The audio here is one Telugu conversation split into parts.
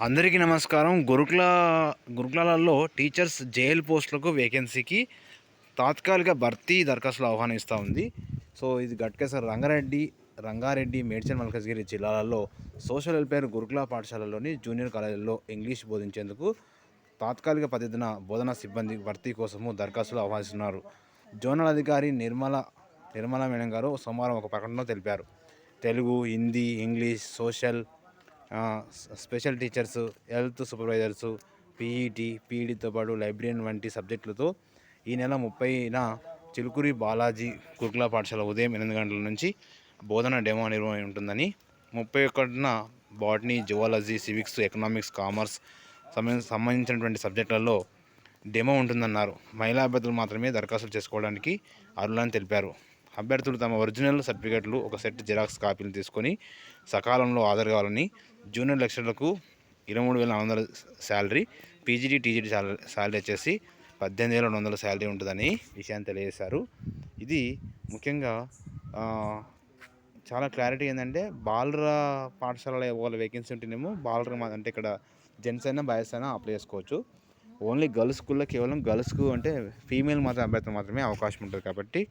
అందరికీ నమస్కారం. గురుకుల గురుకులాలలో టీచర్స్ జైల్ పోస్టులకు వేకెన్సీకి తాత్కాలిక భర్తీ దరఖాస్తులు ఆహ్వానిస్తూ ఉంది. సో ఇది గట్కేసర్ రంగారెడ్డి రంగారెడ్డి మేడ్చల్ మల్కజ్గిరి జిల్లాలలో సోషల్ వెల్ఫేర్ గురుకుల పాఠశాలలోని జూనియర్ కాలేజీల్లో ఇంగ్లీష్ బోధించేందుకు తాత్కాలిక పద్ధతిన బోధనా సిబ్బంది భర్తీ కోసము దరఖాస్తులు ఆహ్వానిస్తున్నారు. జోనల్ అధికారి నిర్మల నిర్మల మేడం గారు సోమవారం ఒక ప్రకటనలో తెలిపారు. Telugu Hindi English social special teachers health supervisors PET పీఈడీతో పాటు లైబ్రరీన్ వంటి సబ్జెక్టులతో ఈ నెల ముప్పైన చిలుకూరి బాలాజీ గురుకుల పాఠశాల ఉదయం ఎనిమిది గంటల నుంచి బోధన డెమో నిర్వహణ ఉంటుందని ముప్పై ఒకటిన botany zoology civics economics commerce సంబంధించినటువంటి సబ్జెక్టులలో డెమో ఉంటుందన్నారు. మహిళా అభ్యర్థులు మాత్రమే దరఖాస్తులు చేసుకోవడానికి అర్హులని తెలిపారు. అభ్యర్థులు తమ ఒరిజినల్ సర్టిఫికెట్లు ఒక సెట్ జిరాక్స్ కాపీలు తీసుకొని సకాలంలో హాజరు కావాలని జూనియర్ లెక్చరర్లకు ఇరవై మూడు వేల నాలుగు వందల శాలరీ పీజీడీ టీజీడీ శాలరీ వచ్చేసి పద్దెనిమిది వేల రెండు వందల శాలరీ ఉంటుందని విషయాన్ని తెలియజేశారు. ఇది ముఖ్యంగా చాలా క్లారిటీ ఏంటంటే బాలర పాఠశాలలో వాళ్ళ వేకెన్సీ ఉంటేనేమో బాలర మా- అంటే ఇక్కడ జెంట్స్ అయినా బాయ్స్ అయినా అప్లై చేసుకోవచ్చు. ఓన్లీ గర్ల్స్ స్కూల్లో కేవలం గర్ల్స్కు అంటే ఫీమేల్ మాత్రం అభ్యర్థులు మాత్రమే అవకాశం ఉంటుంది కాబట్టి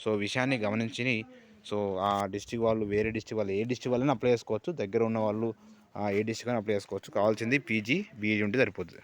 సో విషయాన్ని గమనించి సో ఆ డిస్టిక్ వాళ్ళు వేరే డిస్టిక్ వాళ్ళు ఏ డిస్టిక్ వాళ్ళని అప్లై చేసుకోవచ్చు. దగ్గర ఉన్న వాళ్ళు ఏ డిస్టిక్ అని అప్లై చేసుకోవచ్చు. కావాల్సింది పీజీ బీఈడి ఉంటే సరిపోతుంది